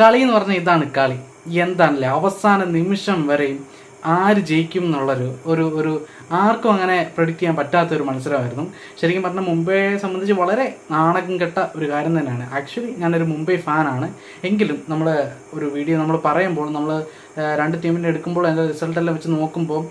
കളി എന്ന് പറഞ്ഞാൽ ഇതാണ് കളി. എന്താണല്ലേ അവസാന നിമിഷം വരെയും ആര് ജയിക്കും എന്നുള്ളൊരു ഒരു ഒരു ആർക്കും അങ്ങനെ പ്രൊഡിക്റ്റ് ചെയ്യാൻ പറ്റാത്ത ഒരു മത്സരമായിരുന്നു. ശരിക്കും പറഞ്ഞാൽ മുംബൈയെ സംബന്ധിച്ച് വളരെ നാണകം കെട്ട ഒരു കാര്യം തന്നെയാണ്. ആക്ച്വലി ഞാനൊരു മുംബൈ ഫാനാണ് എങ്കിലും നമ്മൾ ഒരു വീഡിയോ നമ്മൾ പറയുമ്പോൾ നമ്മൾ രണ്ട് ടീമിന്റെ എടുക്കുമ്പോൾ അതിന്റെ റിസൾട്ടെല്ലാം വെച്ച് നോക്കുമ്പോൾ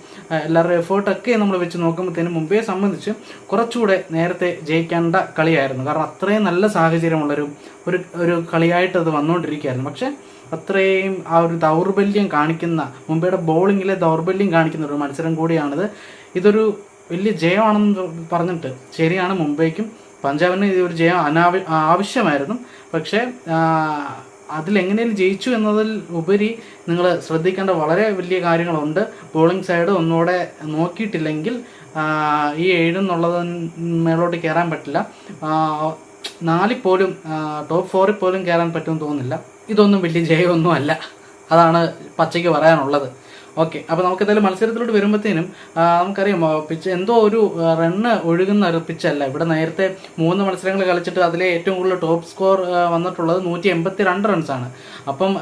എല്ലാവരുടെ എഫേർട്ടൊക്കെ നമ്മൾ വെച്ച് നോക്കുമ്പോഴത്തേനും മുംബൈയെ സംബന്ധിച്ച് കുറച്ചുകൂടെ നേരത്തെ ജയിക്കേണ്ട കളിയായിരുന്നു. കാരണം അത്രയും നല്ല സാഹചര്യമുള്ളൊരു ഒരു ഒരു കളിയായിട്ട് അത് വന്നുകൊണ്ടിരിക്കുകയായിരുന്നു. പക്ഷേ അത്രയും ആ ഒരു ദൗർബല്യം കാണിക്കുന്ന മുംബൈയുടെ ബോളിങ്ങിലെ ദൗർബല്യം കാണിക്കുന്ന ഒരു മത്സരം കൂടിയാണിത്. ഇതൊരു വലിയ ജയമാണെന്ന് പറഞ്ഞിട്ട് ശരിയാണ് മുംബൈക്കും പഞ്ചാബിന് ഇത് ഒരു ജയം അനാവ ആവശ്യമായിരുന്നു. പക്ഷേ അതിലെങ്ങനെയും ജയിച്ചു എന്നതിൽ ഉപരി നിങ്ങൾ ശ്രദ്ധിക്കേണ്ട വളരെ വലിയ കാര്യങ്ങളുണ്ട്. ബോളിംഗ് സൈഡ് ഒന്നുകൂടെ നോക്കിയിട്ടില്ലെങ്കിൽ ഈ ഏഴെന്നുള്ളത് മേലോട്ട് കയറാൻ പറ്റില്ല. നാലിൽ പോലും ടോപ്പ് ഫോറിൽ പോലും കയറാൻ പറ്റുമെന്ന് തോന്നുന്നില്ല. ഇതൊന്നും വലിയ ജയമൊന്നും അല്ല അതാണ് പച്ചയ്ക്ക് പറയാനുള്ളത്. ഓക്കെ അപ്പോൾ നമുക്ക് എന്തായാലും മത്സരത്തിലോട്ട് വരുമ്പോഴത്തേനും നമുക്കറിയാം പിച്ച് എന്തോ ഒരു റണ്ണ് ഒഴുകുന്ന ഒരു പിച്ചല്ല ഇവിടെ നേരത്തെ മൂന്ന് മത്സരങ്ങൾ കളിച്ചിട്ട് അതിലെ ഏറ്റവും കൂടുതൽ ടോപ്പ് സ്കോർ വന്നിട്ടുള്ളത് നൂറ്റി എൺപത്തി രണ്ട് റൺസാണ് അപ്പം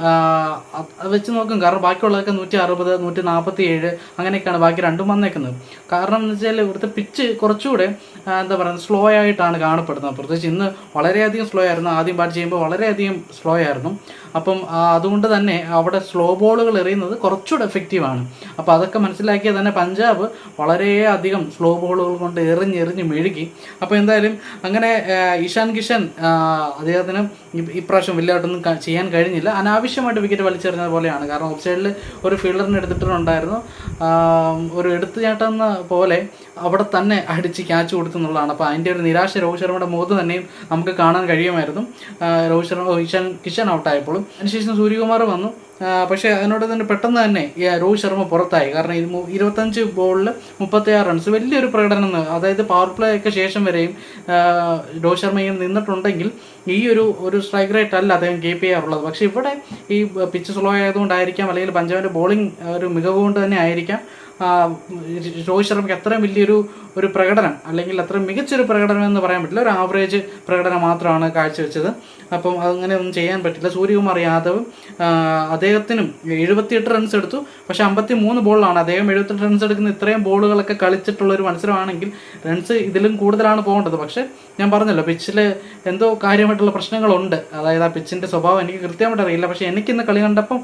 അത് വെച്ച് നോക്കും കാരണം ബാക്കിയുള്ളതൊക്കെ നൂറ്റി അറുപത് നൂറ്റി നാൽപ്പത്തി ഏഴ് അങ്ങനെയൊക്കെയാണ് ബാക്കി രണ്ടും വന്നേക്കുന്നത്. കാരണം എന്ന് വെച്ചാൽ ഇവിടുത്തെ പിച്ച് കുറച്ചുകൂടെ എന്താ പറയുക സ്ലോ ആയിട്ടാണ് കാണപ്പെടുന്നത്. പ്രത്യേകിച്ച് ഇന്ന് വളരെയധികം സ്ലോ ആയിരുന്നു. ആദ്യം ബാറ്റ് ചെയ്യുമ്പോൾ വളരെയധികം സ്ലോ ആയിരുന്നു. അപ്പം അതുകൊണ്ട് തന്നെ അവിടെ സ്ലോ ബോളുകൾ എറിയുന്നത് കുറച്ചുകൂടെ എഫക്റ്റീവാണ് അപ്പോൾ അതൊക്കെ മനസ്സിലാക്കിയാൽ തന്നെ പഞ്ചാബ് വളരെയധികം സ്ലോ ബോളുകൾ കൊണ്ട് എറിഞ്ഞെറിഞ്ഞ് എറിഞ്ഞ് മെഴുകി. അപ്പോൾ എന്തായാലും അങ്ങനെ ഇഷാൻ കിഷൻ അദ്ദേഹത്തിന് ഇപ്രാവശ്യം വലിയതായിട്ടൊന്നും ചെയ്യാൻ കഴിഞ്ഞില്ല. അനാവശ്യമായിട്ട് വിക്കറ്റ് വലിച്ചെറിഞ്ഞത് പോലെയാണ്. കാരണം ഓഫ് സൈഡിൽ ഒരു ഫീൽഡറിനെ എടുത്തിട്ടുണ്ടായിരുന്നു ഒരു എടുത്തുചാട്ടം ചേട്ടെന്ന പോലെ അവിടെ തന്നെ അടിച്ച് ക്യാച്ച് കൊടുത്തു എന്നുള്ളതാണ്. അപ്പോൾ അതിന്റെ ഒരു നിരാശ രോഹിത് ശർമ്മയുടെ മുഖത്ത് തന്നെയും നമുക്ക് കാണാൻ കഴിയുമായിരുന്നു. രോഹിത് ശർമ്മ കിഷൻ കിഷൻ ഔട്ടായപ്പോഴും അതിനുശേഷം സൂര്യകുമാർ വന്നു. പക്ഷേ അതിനോട് തന്നെ പെട്ടെന്ന് തന്നെ ഈ രോഹിത് ശർമ്മ പുറത്തായി. കാരണം ഇത് ഇരുപത്തഞ്ച് ബോളിൽ മുപ്പത്തിയാറ് റൺസ്. വലിയൊരു പ്രകടനം അതായത് പവർ പ്ലേ ഒക്കെ ശേഷം വരെയും രോഹിത് ശർമ്മ ഇങ്ങനെ നിന്നിട്ടുണ്ടെങ്കിൽ ഈ ഒരു ഒരു സ്ട്രൈക്ക് റേറ്റ് അല്ല അദ്ദേഹം കീപ്പ് ചെയ്യാറുള്ളത്. പക്ഷേ ഇവിടെ ഈ പിച്ച് സ്ലോ ആയതുകൊണ്ടായിരിക്കാം അല്ലെങ്കിൽ പഞ്ചാബിന്റെ ബോളിംഗ് ഒരു മികവ് കൊണ്ട് തന്നെ ആയിരിക്കാം രോഹിത് ശർമ്മയ്ക്ക് അത്രയും വലിയൊരു ഒരു പ്രകടനം അല്ലെങ്കിൽ അത്ര മികച്ചൊരു പ്രകടനം എന്ന് പറയാൻ പറ്റില്ല. ഒരു ആവറേജ് പ്രകടനം മാത്രമാണ് കാഴ്ചവെച്ചത്. അപ്പം അതങ്ങനെ ഒന്നും ചെയ്യാൻ പറ്റില്ല. സൂര്യകുമാർ യാദവ് അദ്ദേഹത്തിനും എഴുപത്തിയെട്ട് റൺസ് എടുത്തു. പക്ഷെ അമ്പത്തി മൂന്ന് ബോളിലാണ് അദ്ദേഹം എഴുപത്തെട്ട് റൺസ് എടുക്കുന്ന ഇത്രയും ബോളുകളൊക്കെ കളിച്ചിട്ടുള്ള ഒരു മത്സരമാണെങ്കിൽ റൺസ് ഇതിലും കൂടുതലാണ് പോകേണ്ടത്. പക്ഷേ ഞാൻ പറഞ്ഞല്ലോ പിച്ചിൽ എന്തോ കാര്യമായിട്ടുള്ള പ്രശ്നങ്ങളുണ്ട്. അതായത് ആ പിച്ചിന്റെ സ്വഭാവം എനിക്ക് കൃത്യമായിട്ട് അറിയില്ല. പക്ഷേ എനിക്കിന്ന് കളി കണ്ടപ്പം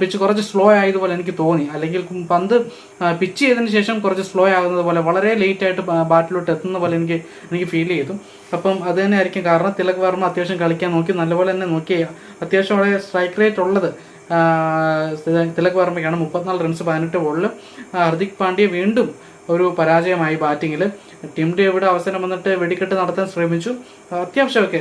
പിച്ച് കുറച്ച് സ്ലോ ആയതുപോലെ എനിക്ക് തോന്നി. അല്ലെങ്കിൽ പന്ത് പിച്ച് ചെയ്തതിന് ശേഷം കുറച്ച് സ്ലോ ആകുന്നത് പോലെ വളരെ ലേറ്റ് ആയിട്ട് ബാറ്റിലോട്ട് എത്തുന്ന പോലെ എനിക്ക് എനിക്ക് ഫീൽ ചെയ്തു. അപ്പം അത് തന്നെ ആയിരിക്കും കാരണം തിലക് വർമ്മ അത്യാവശ്യം കളിക്കാൻ നോക്കി നല്ലപോലെ തന്നെ നോക്കി. അത്യാവശ്യം വളരെ സ്ട്രൈക്ക് റേറ്റ് ഉള്ളത് തിലക് വർമ്മയ്ക്കാണ്. മുപ്പത്തിനാല് റൺസ് പതിനെട്ട് ബോളിൽ ഹർദിക് പാണ്ഡ്യ വീണ്ടും ഒരു പരാജയമായി ബാറ്റിങ്ങിൽ ടീം ഡേവിഡ് അവസരം വന്നിട്ട് വെടിക്കെട്ട് നടത്താൻ ശ്രമിച്ചു. അത്യാവശ്യമൊക്കെ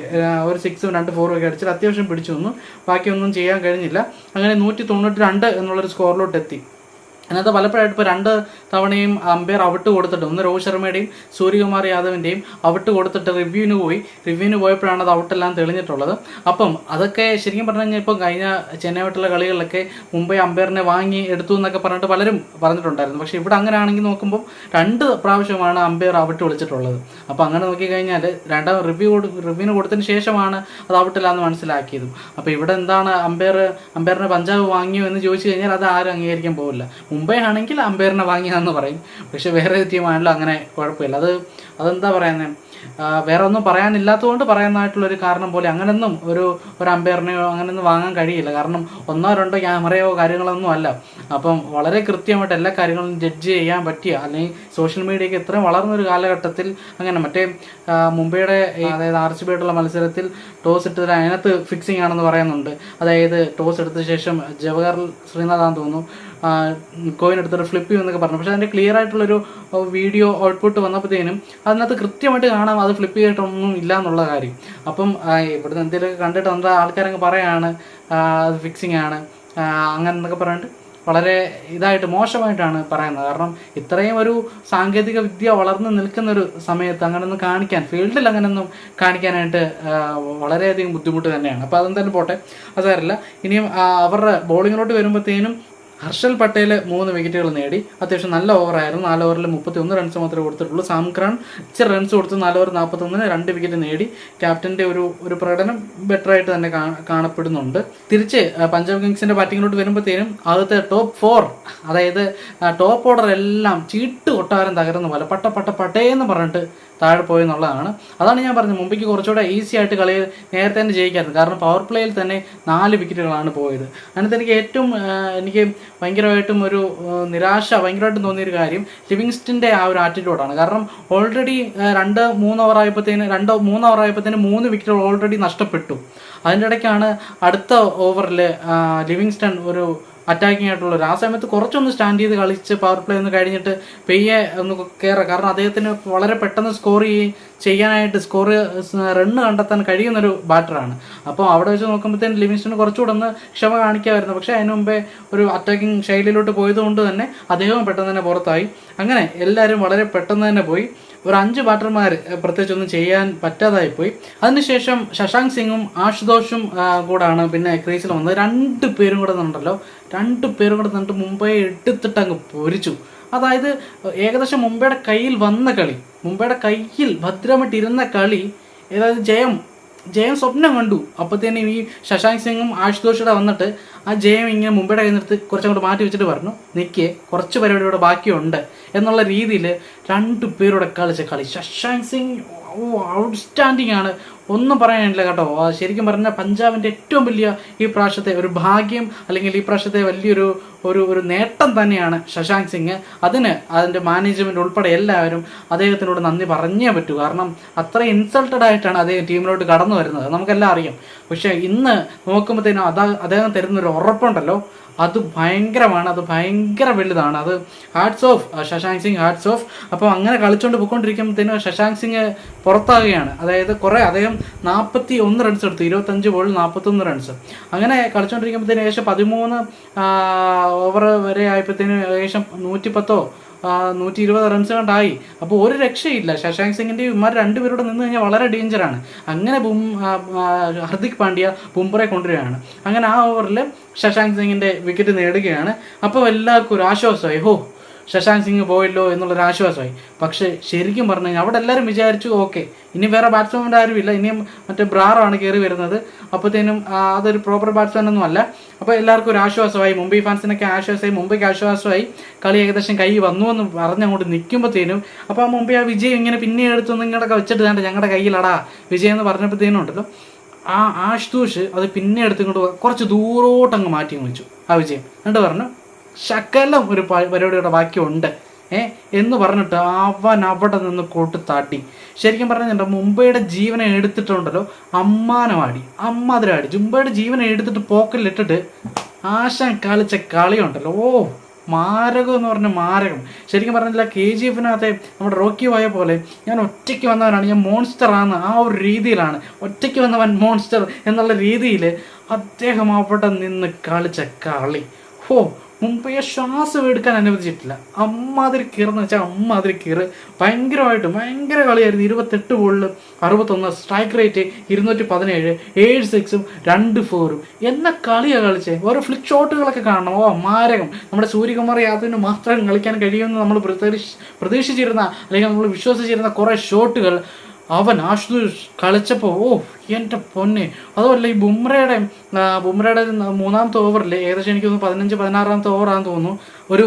ഒരു സിക്സും രണ്ട് ഫോറും ഒക്കെ അടിച്ചിട്ട് അത്യാവശ്യം പിടിച്ചു നിന്നു. ബാക്കിയൊന്നും ചെയ്യാൻ കഴിഞ്ഞില്ല. അങ്ങനെ നൂറ്റി തൊണ്ണൂറ്റി രണ്ട് എന്നുള്ളൊരു സ്കോറിലോട്ട് എത്തി. അതിനകത്ത് പലപ്പോഴായിട്ട് ഇപ്പോൾ രണ്ട് തവണയും അമ്പയർ ഔട്ട് കൊടുത്തിട്ട് ഒന്ന് രോഹിത് ശർമ്മയുടെയും സൂര്യകുമാർ യാദവിന്റെയും ഔട്ട് കൊടുത്തിട്ട് റിവ്യൂവിന് പോയി. റിവ്യൂവിന് പോയപ്പോഴാണ് അത് ഔട്ടെല്ലാം തെളിഞ്ഞിട്ടുള്ളത്. അപ്പം അതൊക്കെ ശരിക്കും പറഞ്ഞു കഴിഞ്ഞാൽ ഇപ്പോൾ കഴിഞ്ഞ ചെന്നൈയായിട്ടുള്ള കളികളിലൊക്കെ മുംബൈ അമ്പയറിനെ വാങ്ങി എടുത്തു എന്നൊക്കെ പറഞ്ഞിട്ട് പലരും പറഞ്ഞിട്ടുണ്ടായിരുന്നു. പക്ഷേ ഇവിടെ അങ്ങനെ ആണെങ്കിൽ നോക്കുമ്പോൾ രണ്ട് പ്രാവശ്യമാണ് അമ്പയർ ഔട്ട് വിളിച്ചിട്ടുള്ളത്. അപ്പോൾ അങ്ങനെ നോക്കിക്കഴിഞ്ഞാൽ രണ്ടാം റിവ്യൂ റിവ്യൂവിന് കൊടുത്തതിന് ശേഷമാണ് അത് ഔട്ടില്ലാന്ന് മനസ്സിലാക്കിയതും. അപ്പോൾ ഇവിടെ എന്താണ് അമ്പയർ അമ്പയറിനെ പഞ്ചാബ് വാങ്ങിയോ എന്ന് ചോദിച്ചു കഴിഞ്ഞാൽ അത് ആരും അംഗീകരിക്കാൻ പോകില്ല മുംബൈ ആണെങ്കിൽ അമ്പയറിനെ വാങ്ങിയതെന്ന് പറയും. പക്ഷേ വേറെ ടീമാണല്ലോ അങ്ങനെ കുഴപ്പമില്ല. അത് അതെന്താ പറയുന്നത് വേറെ ഒന്നും പറയാനില്ലാത്തതുകൊണ്ട് പറയുന്നതായിട്ടുള്ളൊരു കാരണം പോലെ അങ്ങനൊന്നും ഒരു ഒരു അമ്പയറിനെയോ അങ്ങനെയൊന്നും വാങ്ങാൻ കഴിയില്ല. കാരണം ഒന്നോ രണ്ടോ ക്യാമറയോ കാര്യങ്ങളൊന്നും അല്ല. അപ്പം വളരെ കൃത്യമായിട്ട് എല്ലാ കാര്യങ്ങളും ജഡ്ജ് ചെയ്യാൻ പറ്റിയ അല്ലെങ്കിൽ സോഷ്യൽ മീഡിയയ്ക്ക് ഇത്രയും വളർന്നൊരു കാലഘട്ടത്തിൽ അങ്ങനെ മറ്റേ മുംബൈയുടെ അതായത് ആർ സി ബിയായിട്ടുള്ള മത്സരത്തിൽ ടോസ് ഇട്ടതിൽ അതിനകത്ത് ഫിക്സിംഗ് ആണെന്ന് പറയുന്നുണ്ട്. അതായത് ടോസ് എടുത്ത ശേഷം ജവഹർ ശ്രീനാഥാന്ന് തോന്നുന്നു കോയിൻ എടുത്തിട്ട് ഫ്ലിപ്പ് ചെയ്യുമെന്നൊക്കെ പറഞ്ഞു. പക്ഷേ അതിന്റെ ക്ലിയർ ആയിട്ടുള്ളൊരു വീഡിയോ ഔട്ട്പുട്ട് വന്നപ്പോഴത്തേനും അതിനകത്ത് കൃത്യമായിട്ട് കാണാം അത് ഫ്ലിപ്പ് ചെയ്തിട്ടൊന്നും ഇല്ല എന്നുള്ള കാര്യം. അപ്പം ഇവിടുന്ന് എന്തെങ്കിലുമൊക്കെ കണ്ടിട്ട് എന്താ ആൾക്കാരങ്ങ് പറയാണ് അത് ഫിക്സിംഗ് ആണ്. അങ്ങനെ എന്നൊക്കെ പറഞ്ഞിട്ട് വളരെ ഇതായിട്ട് മോശമായിട്ടാണ് പറയുന്നത്. കാരണം ഇത്രയും ഒരു സാങ്കേതിക വിദ്യ വളർന്നു നിൽക്കുന്നൊരു സമയത്ത് അങ്ങനെയൊന്നും കാണിക്കാൻ ഫീൽഡിൽ അങ്ങനെയൊന്നും കാണിക്കാനായിട്ട് വളരെയധികം ബുദ്ധിമുട്ട് തന്നെയാണ്. അപ്പോൾ തന്നെ പോട്ടെ. അത് സാരമില്ല. ഇനിയും അവരുടെ ബോളിങ്ങിലോട്ട് വരുമ്പോഴത്തേനും ഹർഷൽ പട്ടേൽ മൂന്ന് വിക്കറ്റുകൾ നേടി. അത്യാവശ്യം നല്ല ഓവറായിരുന്നു നാല് ഓവറിൽ മുപ്പത്തി ഒന്ന് റൺസ് മാത്രമേ കൊടുത്തിട്ടുള്ളൂ. സാംക്രാൻ ഇച്ചിരി റൺസ് കൊടുത്ത് നാല് ഓവർ നാൽപ്പത്തൊന്നിന് രണ്ട് വിക്കറ്റ് നേടി. ക്യാപ്റ്റന്റെ ഒരു ഒരു പ്രകടനം ബെറ്റർ ആയിട്ട് തന്നെ കാണപ്പെടുന്നുണ്ട്. തിരിച്ച് പഞ്ചാബ് കിങ്സിന്റെ ബാറ്റിങ്ങിലോട്ട് വരുമ്പോഴത്തേനും ആദ്യത്തെ ടോപ്പ് ഫോർ അതായത് ടോപ്പ് ഓർഡർ എല്ലാം ചീട്ട് കൊട്ടാരം തകർന്ന പോലെ പട്ട പട്ട പട്ടേന്ന് പറഞ്ഞിട്ട് താഴെ പോയി എന്നുള്ളതാണ് അതാണ് ഞാൻ പറഞ്ഞത്. മുംബൈക്ക് കുറച്ചുകൂടെ ഈസി ആയിട്ട് കളി നേരത്തെ തന്നെ ജയിക്കാറുണ്ട് കാരണം പവർ പ്ലേയിൽ തന്നെ നാല് വിക്കറ്റുകളാണ് പോയത്. അതിനകത്ത് എനിക്ക് ഏറ്റവും എനിക്ക് ഭയങ്കരമായിട്ടും ഒരു നിരാശ ഭയങ്കരമായിട്ടും തോന്നിയൊരു കാര്യം ലിവിങ്സ്റ്റിന്റെ ആ ഒരു ആറ്റിറ്റ്യൂഡാണ് കാരണം ഓൾറെഡി രണ്ട് മൂന്ന് ഓവർ ആയപ്പോഴത്തേന് രണ്ടോ മൂന്ന് ഓവർ ആയപ്പോഴത്തേന് മൂന്ന് വിക്കറ്റുകൾ ഓൾറെഡി നഷ്ടപ്പെട്ടു. അതിന്റെ ഇടയ്ക്കാണ് അടുത്ത ഓവറിൽ ലിവിങ്സ്റ്റൺ ഒരു അറ്റാക്കിംഗ് ആയിട്ടുള്ളത് ആ സമയത്ത് കുറച്ചൊന്ന് സ്റ്റാൻഡ് ചെയ്ത് കളിച്ച് പവർ പ്ലേ ഒന്ന് കഴിഞ്ഞിട്ട് പെയ്യെ ഒന്ന് കയറുക കാരണം അദ്ദേഹത്തിന് വളരെ പെട്ടെന്ന് സ്കോർ ചെയ്യാനായിട്ട് സ്കോർ റണ്ണ് കണ്ടെത്താൻ കഴിയുന്നൊരു ബാറ്ററാണ് അപ്പോൾ അവിടെ വെച്ച് നോക്കുമ്പോഴത്തേന് ലിവിങ്സ്റ്റൺ കുറച്ചുകൂടെ ഒന്ന് ക്ഷമ കാണിക്കാമായിരുന്നു. പക്ഷേ അതിന് മുമ്പേ ഒരു അറ്റാക്കിംഗ് ശൈലിയിലോട്ട് പോയതുകൊണ്ട് തന്നെ അദ്ദേഹവും പെട്ടെന്ന് തന്നെ പുറത്തായി. അങ്ങനെ എല്ലാവരും വളരെ പെട്ടെന്ന് തന്നെ പോയി. ഒരു അഞ്ച് ബാറ്റർമാർ പ്രത്യേകിച്ച് ഒന്നും ചെയ്യാൻ പറ്റാതായി പോയി. അതിനുശേഷം ശശാങ്ക് സിംഗും ആശുതോഷും കൂടാണ് പിന്നെ ക്രീസിൽ വന്നത്. രണ്ട് പേരും കൂടെ നിന്നുണ്ടല്ലോ രണ്ട് പേരും കൂടെ നിന്നിട്ട് മുംബൈ എടുത്തിട്ട് അങ്ങ് പൊരിച്ചു. അതായത് ഏകദേശം മുംബൈയുടെ കയ്യിൽ വന്ന കളി മുംബൈയുടെ കയ്യിൽ ഭദ്രമായിട്ടിരുന്ന കളി അതായത് ജയം ജയം സ്വപ്നം കണ്ടു. അപ്പോഴത്തേനും ഈ ശശാങ്ക് സിംഗും ആശുതോഷയുടെ വന്നിട്ട് ആ ജയം ഇങ്ങനെ മുംബൈയുടെ കയ്യിൽ നിർത്തി കുറച്ചങ്ങോട്ട് മാറ്റി വെച്ചിട്ട് പറഞ്ഞു നിൽക്കേ കുറച്ച് പരിപാടി ഇവിടെ ബാക്കിയുണ്ട്. എന്നുള്ള രീതിയിൽ രണ്ട് പേരുടെ കളിച്ച കളി. ശശാങ്ക് സിംഗ് ഔട്ട്സ്റ്റാൻഡിംഗ് ആണ് ഒന്നും പറയാനില്ല കേട്ടോ. ശരിക്കും പറഞ്ഞാൽ പഞ്ചാബിന്റെ ഏറ്റവും വലിയ ഈ പ്രാവശ്യത്തെ ഒരു ഭാഗ്യം അല്ലെങ്കിൽ ഈ പ്രാവശ്യത്തെ വലിയൊരു ഒരു ഒരു നേട്ടം തന്നെയാണ് ശശാങ്ക് സിംഗ്. അതിന് അതിന്റെ മാനേജ്മെന്റ് ഉൾപ്പെടെ എല്ലാവരും അദ്ദേഹത്തിനോട് നന്ദി പറഞ്ഞേ പറ്റൂ. കാരണം അത്ര ഇൻസൾട്ടഡ് ആയിട്ടാണ് അദ്ദേഹം ടീമിലോട്ട് കടന്നു വരുന്നത്. നമുക്കെല്ലാം അറിയാം. പക്ഷേ ഇന്ന് നോക്കുമ്പോഴത്തേനും അതാ അദ്ദേഹം തരുന്നൊരു ഉറപ്പുണ്ടല്ലോ. അത് ഭയങ്കരമാണ് അത് ഭയങ്കര വലുതാണ്. അത് hearts of Shashank Singh hearts of അപ്പോൾ അങ്ങനെ കളിച്ചുകൊണ്ട് പോയിക്കൊണ്ടിരിക്കുമ്പോഴത്തേനും ശശാങ്ക് സിംഗ് പുറത്താകുകയാണ്. അതായത് കുറേ അദ്ദേഹം നാൽപ്പത്തി ഒന്ന് റൺസ് എടുത്തു. ഇരുപത്തഞ്ച് ബോളിൽ നാൽപ്പത്തൊന്ന് റൺസ് അങ്ങനെ കളിച്ചുകൊണ്ടിരിക്കുമ്പോഴത്തേനും ഏകദേശം പതിമൂന്ന് ഓവർ വരെ ആയപ്പോഴത്തേനും ഏകദേശം നൂറ്റിപ്പത്തോ നൂറ്റി ഇരുപത് റൺസ് കണ്ടായി. അപ്പോൾ ഒരു രക്ഷയില്ല. ശശാങ്ക് സിംഗിന്റെ ഇമാർ രണ്ടുപേരോട് നിന്ന് കഴിഞ്ഞാൽ വളരെ ഡേഞ്ചറാണ് അങ്ങനെ ബും ഹർദിക് പാണ്ഡ്യ ബുംറയെ കൊണ്ടുവരികയാണ്. അങ്ങനെ ആ ഓവറിൽ ശശാങ്ക് സിംഗിന്റെ വിക്കറ്റ് നേടുകയാണ്. അപ്പോൾ എല്ലാവർക്കും ഒരു ആശ്വാസമായി. ഹോ ശശാങ്ക് സിംഗ് പോയല്ലോ എന്നുള്ളൊരു ആശ്വാസമായി. പക്ഷേ ശരിക്കും പറഞ്ഞു കഴിഞ്ഞാൽ അവിടെ എല്ലാവരും വിചാരിച്ചു ഓക്കെ ഇനി വേറെ ബാറ്റ്സ്മാൻ ആരുമില്ല. ഇനിയും മറ്റേ ബ്രാറാണ് കയറി വരുന്നത്. അപ്പോഴത്തേനും അതൊരു പ്രോപ്പർ ബാറ്റ്സ്മാൻ ഒന്നും അല്ല. അപ്പോൾ എല്ലാവർക്കും ഒരു ആശ്വാസമായി. മുംബൈ ഫാൻസിനൊക്കെ ആശ്വാസമായി. മുംബൈക്ക് ആശ്വാസമായി. കളി ഏകദേശം കൈ വന്നു എന്ന് പറഞ്ഞങ്ങോട്ട് നിൽക്കുമ്പോഴത്തേനും അപ്പോൾ ആ മുംബൈ ആ വിജയം ഇങ്ങനെ പിന്നെ എടുത്തു? നിങ്ങളൊക്കെ വെച്ചിട്ട് വേണ്ട ഞങ്ങളുടെ കയ്യിലടാ. വിജയം എന്ന് പറഞ്ഞപ്പോഴത്തേനും ഉണ്ടല്ലോ. ആ ആഷ്തൂഷ് അത് പിന്നെ എടുത്തിങ്ങോട്ട് കുറച്ച് ദൂരോട്ടങ്ങ് മാറ്റി വെച്ചു ആ വിജയം. എന്നിട്ട് പറഞ്ഞു ശകലം ഒരു പരിപാടിയുടെ ബാക്കിയുണ്ട്. ഏ? എന്ന് പറഞ്ഞിട്ട് അവൻ അവിടെ നിന്ന് കോട്ട് താട്ടി. ശരിക്കും പറഞ്ഞിട്ടുണ്ടോ മുംബൈയുടെ ജീവനെ എടുത്തിട്ടുണ്ടല്ലോ അമ്മാനമാടി അമ്മാതിരാടി. മുംബൈയുടെ ജീവനെ എടുത്തിട്ട് പോക്കലിട്ടിട്ട് ആശാൻ കളിച്ച കളിയുണ്ടല്ലോ. ഓ മാരകം എന്ന് പറഞ്ഞ മാരകം. ശരിക്കും പറഞ്ഞില്ല കെ ജി എഫിനകത്തെ നമ്മുടെ റോക്കി പോയ പോലെ ഞാൻ ഒറ്റയ്ക്ക് വന്നവനാണ് ഞാൻ മോൺസ്റ്റർ ആണ് ആ ഒരു രീതിയിലാണ്. ഒറ്റയ്ക്ക് വന്നവൻ മോൺസ്റ്റർ എന്നുള്ള രീതിയിൽ അദ്ദേഹം അവിടെ നിന്ന് കളിച്ച കളി. ഹോ മുംബൈയെ ശ്വാസം എടുക്കാൻ അനുവദിച്ചിട്ടില്ല. അമ്മാതിരി കീറെന്ന് വെച്ചാൽ അമ്മാതിരി കീറ്. ഭയങ്കരമായിട്ട് ഭയങ്കര കളിയായിരുന്നു. ഇരുപത്തെട്ട് ബോളിൽ അറുപത്തൊന്ന് സ്ട്രൈക്ക് റേറ്റ് ഇരുന്നൂറ്റി പതിനേഴ് ഏഴ് സിക്സും രണ്ട് ഫോറും എന്ന കളിയാണ് കളിച്ചേ. ഓരോ ഫ്ലിക് ഷോട്ടുകളൊക്കെ കാണണം. ഓ മാരകം. നമ്മുടെ സൂര്യകുമാർ യാദവിന് മാത്രം കളിക്കാൻ കഴിയുമെന്ന് നമ്മൾ പ്രതീക്ഷ പ്രതീക്ഷിച്ചിരുന്ന അല്ലെങ്കിൽ നമ്മൾ വിശ്വസിച്ചിരുന്ന കുറേ ഷോട്ടുകൾ അവൻ ആശുതോഷ് കളിച്ചപ്പോൾ ഓ എന്റെ പൊന്നെ. അതുമല്ല ഈ ബുംറയുടെ ബുംറയുടെ മൂന്നാമത്തെ ഓവറിൽ ഏകദേശം എനിക്ക് തോന്നുന്നു പതിനഞ്ച് പതിനാറാമത്തെ ഓവറാണെന്ന് തോന്നുന്നു ഒരു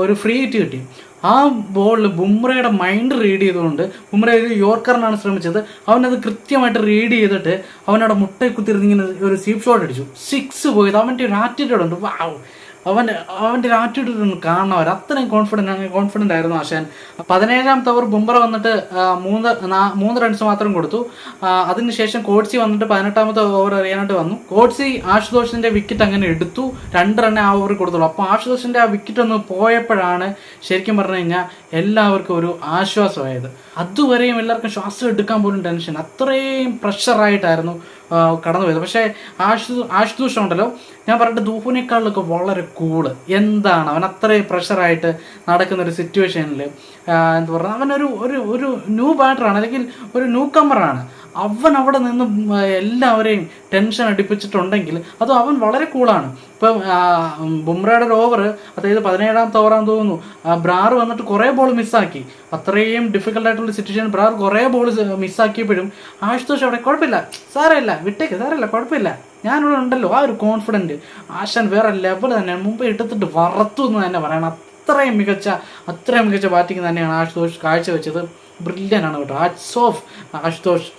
ഒരു ഫ്രീ ഹിറ്റ് കിട്ടി. ആ ബോളിൽ ബുംറയുടെ മൈൻഡ് റീഡ് ചെയ്തുകൊണ്ട് ബുംറ ഒരു യോർക്കറിനാണ് ശ്രമിച്ചത്. അവനത് കൃത്യമായിട്ട് റീഡ് ചെയ്തിട്ട് അവനവിടെ മുട്ടയിൽ കുത്തിരുന്ന് ഇങ്ങനെ ഒരു സീപ്പ് ഷോട്ട് അടിച്ചു. സിക്സ് പോയത്. അവന്റെ ഒരു ആറ്റിറ്റ്യൂഡ് ഉണ്ട്. വാവ് അവന്റെ അവന്റെ ഒരു ആറ്റിറ്റ്യൂഡ് ഒന്ന് കാണണം. അവർ അത്രയും കോൺഫിഡന്റ് കോൺഫിഡന്റ് ആയിരുന്നു ആശാൻ. പതിനേഴാമത്തെ ഓവർ ബുംറ വന്നിട്ട് മൂന്ന് മൂന്ന് റൺസ് മാത്രം കൊടുത്തു. അതിനുശേഷം കോഡ്സി വന്നിട്ട് പതിനെട്ടാമത്തെ ഓവർ എറിയാനായിട്ട് വന്നു. കോഡ്സി ആശുതോഷിന്റെ വിക്കറ്റ് അങ്ങനെ എടുത്തു. രണ്ട് റണ്ണേ ആ ഓവർ കൊടുത്തുള്ളൂ. അപ്പോൾ ആശുതോഷിന്റെ ആ വിക്കറ്റ് ഒന്ന് പോയപ്പോഴാണ് ശരിക്കും പറഞ്ഞു കഴിഞ്ഞാൽ എല്ലാവർക്കും ഒരു ആശ്വാസമായത്. അതുവരെയും എല്ലാവർക്കും ശ്വാസം എടുക്കാൻ പോലും ടെൻഷൻ അത്രയും പ്രഷറായിട്ടായിരുന്നു കടന്നു പോയത്. പക്ഷേ ആഷ് ആശുതോഷം ഉണ്ടല്ലോ. ഞാൻ പറഞ്ഞിട്ട് ദൂഹുനേക്കാളിലൊക്കെ വളരെ കൂൾ എന്താണ് അവൻ അത്രയും പ്രഷറായിട്ട് നടക്കുന്ന ഒരു സിറ്റുവേഷനിൽ എന്താ പറയുക അവനൊരു ഒരു ഒരു ന്യൂ ബാറ്ററാണ് അല്ലെങ്കിൽ ഒരു ന്യൂ കമ്മറാണ് അവൻ അവിടെ നിന്ന് എല്ലാവരെയും ടെൻഷൻ അടിപ്പിച്ചിട്ടുണ്ടെങ്കിൽ അത് അവൻ വളരെ കൂളാണ്. ഇപ്പം ബുംറയുടെ ഓവർ അതായത് പതിനേഴാമത്തെ ഓവറാന്ന് തോന്നുന്നു. ബ്രാർ വന്നിട്ട് കുറേ ബോൾ മിസ്സാക്കി അത്രയും ഡിഫിക്കൽട്ട് ആയിട്ടുള്ള സിറ്റുവേഷൻ ബ്രാർ കുറേ ബോൾ മിസ്സാക്കിയപ്പോഴും ആശുതോഷ് അവിടെ കുഴപ്പമില്ല. സാരമില്ല വിട്ടേക്ക് സാരമില്ല കുഴപ്പമില്ല. ഞാനിവിടെ ഉണ്ടല്ലോ ആ ഒരു കോൺഫിഡന്റ് ആശാൻ വേറെ ലെവൽ തന്നെയാണ് മുമ്പ് ഇട്ടിട്ട് വറത്തു എന്ന് തന്നെ പറയണം. അത്രയും മികച്ച അത്രയും മികച്ച ബാറ്റിംഗ് തന്നെയാണ് ആശുതോഷ് കാഴ്ചവെച്ചത്. ബ്രില്യൻ ആണ് കേട്ടോ. Hearts of Ashutosh.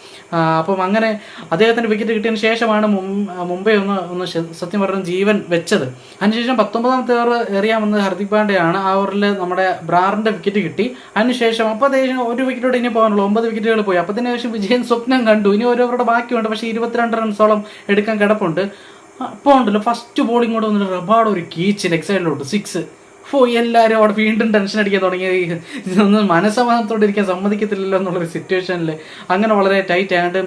അപ്പം അങ്ങനെ അദ്ദേഹത്തിന് വിക്കറ്റ് കിട്ടിയതിന് ശേഷമാണ് മുംബൈ ഒന്ന് ഒന്ന് സത്യം പറഞ്ഞ ജീവൻ വെച്ചത്. അതിനുശേഷം പത്തൊമ്പതാമത്തെ ഓവർ എറിയാൻ വന്നത് ഹർദിക് പാണ്ഡ്യയാണ്. ആ ഓവറിൽ നമ്മുടെ ബ്രാറിന്റെ വിക്കറ്റ് കിട്ടി. അതിനുശേഷം അപ്പോൾ അദ്ദേഹം ഒരു വിക്കറ്റോടെ ഇനി പോകാനുള്ളൂ. ഒമ്പത് വിക്കറ്റുകൾ പോയി. അപ്പത്തിന് ശേഷം വിജയൻ സ്വപ്നം കണ്ടു. ഇനി ഒരു ഓവറുടെ ബാക്കിയുണ്ട്. പക്ഷേ ഇരുപത്തിരണ്ട് റൺസോളം എടുക്കാൻ കിടപ്പുണ്ട്. അപ്പോൾ ഉണ്ടല്ലോ. ഫസ്റ്റ് ബോളിംഗ് കൂടെ വന്നിട്ട് റബാഡ് ഒരു കീച്ച് ലെഗ് സൈഡിലോട്ട് സിക്സ് ഓ എല്ലാവരും അവിടെ വീണ്ടും ടെൻഷൻ അടിക്കാൻ തുടങ്ങി. ഒന്ന് മനസ്സമാധാനത്തോടെ ഇരിക്കാൻ സമ്മതിക്കത്തില്ലല്ലോ എന്നുള്ളൊരു സിറ്റുവേഷനിൽ അങ്ങനെ വളരെ ടൈറ്റ് ആയതുകൊണ്ട്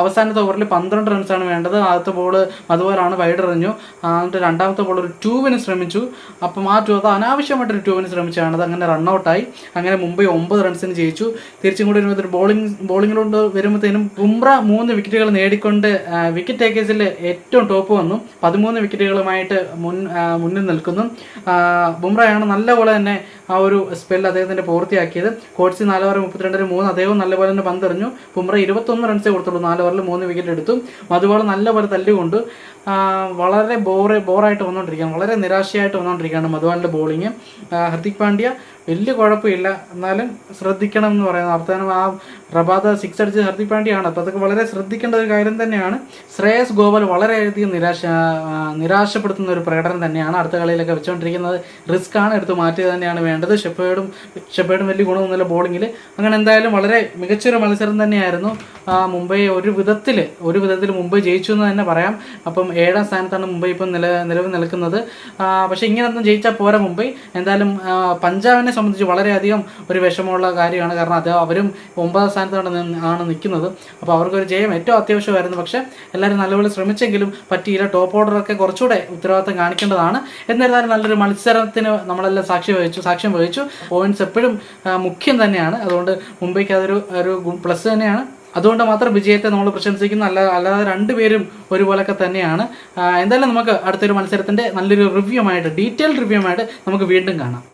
അവസാനത്തെ ഓവറിൽ പന്ത്രണ്ട് റൺസാണ് വേണ്ടത്. ആദ്യത്തെ ബോൾ അതുപോലാണ് വൈഡ് എറിഞ്ഞു ആ, എന്നിട്ട് രണ്ടാമത്തെ ബോൾ ഒരു ട്യൂവിന് ശ്രമിച്ചു. അപ്പം ആ ട്യൂ അത് അനാവശ്യമായിട്ടൊരു ട്യൂവിന് ശ്രമിച്ചാണ് അത് അങ്ങനെ റണ്ണൗട്ടായി അങ്ങനെ മുംബൈ ഒമ്പത് റൺസിന് ജയിച്ചു. തിരിച്ചും കൂടി വരുമ്പോൾ ഒരു ബോളിംഗ് ബോളിങ്ങിലോട്ട് വരുമ്പോഴത്തേനും ബുംറ മൂന്ന് വിക്കറ്റുകൾ നേടിക്കൊണ്ട് വിക്കറ്റ് ടേക്കേഴ്സിൽ ഏറ്റവും ടോപ്പ് വന്നു. പതിമൂന്ന് വിക്കറ്റുകളുമായിട്ട് മുൻ മുന്നിൽ നിൽക്കുന്നു. ബുംറയാണ് നല്ലപോലെ തന്നെ ആ ഒരു സ്പെൽ അദ്ദേഹത്തിന്റെ പൂർത്തിയാക്കിയത്. കോട്സി നാല് ഓവർ മുപ്പത്തിരണ്ടിന് മൂന്ന് അദ്ദേഹവും നല്ലപോലെ തന്നെ പന്തെറിഞ്ഞു. ബുംറ ഇരുപത്തൊന്ന് റൺസേ കൊടുത്തുള്ളൂ. നാല് ഓവറിൽ മൂന്ന് വിക്കറ്റ് എടുത്തു. അതുപോലെ നല്ലപോലെ തല്ലുകൊണ്ട് വളരെ ബോറ് ബോറായിട്ട് വന്നുകൊണ്ടിരിക്കുകയാണ്. വളരെ നിരാശയായിട്ട് വന്നുകൊണ്ടിരിക്കുകയാണ് മധുവാലിന്റെ ബോളിങ് ഹർദിക് പാണ്ഡ്യ വലിയ കുഴപ്പമില്ല. എന്നാലും ശ്രദ്ധിക്കണം എന്ന് പറയുന്നത് അവസാനം ആ പ്രഭാത സിക്സ് അടിച്ച് ഹർദിക് പാണ്ഡ്യയാണ് അപ്പോൾ അതൊക്കെ വളരെ ശ്രദ്ധിക്കേണ്ട ഒരു കാര്യം തന്നെയാണ്. ശ്രേയസ് ഗോപാൽ വളരെയധികം നിരാശ നിരാശപ്പെടുത്തുന്ന ഒരു പ്രകടനം തന്നെയാണ് അടുത്ത കളിയിലൊക്കെ വെച്ചുകൊണ്ടിരിക്കുന്നത്. റിസ്ക് ആണ് എടുത്ത് മാറ്റുക തന്നെയാണ് വേണ്ടത്. ഷെപ്പേഡും ഷെപ്പേഡും വലിയ ഗുണമൊന്നുമില്ല ബോളിങ്ങിൽ അങ്ങനെ എന്തായാലും വളരെ മികച്ചൊരു മത്സരം തന്നെയായിരുന്നു. മുംബൈ ഒരു വിധത്തിൽ ഒരു വിധത്തിൽ മുംബൈ ജയിച്ചു എന്ന് തന്നെ പറയാം. അപ്പം ഏഴാം സ്ഥാനത്താണ് മുംബൈ ഇപ്പം നില നിലവിൽ നിൽക്കുന്നത്. പക്ഷേ ഇങ്ങനെയൊന്നും ജയിച്ചാൽ പോരാ മുംബൈ. എന്തായാലും പഞ്ചാബിനെ സംബന്ധിച്ച് വളരെയധികം ഒരു വിഷമമുള്ള കാര്യമാണ്. കാരണം അത് അവരും ഒമ്പതാം സ്ഥാനത്താണ് ആണ് നിൽക്കുന്നത്. അപ്പോൾ അവർക്കൊരു ജയം ഏറ്റവും അത്യാവശ്യമായിരുന്നു. പക്ഷേ എല്ലാവരും നല്ലപോലെ ശ്രമിച്ചെങ്കിലും പറ്റിയില്ല. ടോപ്പ് ഓർഡറൊക്കെ കുറച്ചുകൂടെ ഉത്തരവാദിത്തം കാണിക്കേണ്ടതാണ്. എന്നിരുന്നാലും നല്ലൊരു മത്സരത്തിന് നമ്മളെല്ലാം സാക്ഷി വഹിച്ചു സാക്ഷ്യം വഹിച്ചു. പോയിന്റ്സ് എപ്പോഴും മുഖ്യം തന്നെയാണ്. അതുകൊണ്ട് മുംബൈക്ക് അതൊരു ഒരു പ്ലസ് തന്നെയാണ്. അതുകൊണ്ട് മാത്രം വിജയത്തെ നമ്മൾ പ്രശംസിക്കുന്നു. അല്ല അല്ലാതെ രണ്ടുപേരും ഒരുപോലൊക്കെ തന്നെയാണ്. എന്തായാലും നമുക്ക് അടുത്തൊരു മത്സരത്തിന്റെ നല്ലൊരു റിവ്യൂ ആയിട്ട് ഡീറ്റെയിൽ റിവ്യൂ ആയിട്ട് നമുക്ക് വീണ്ടും കാണാം.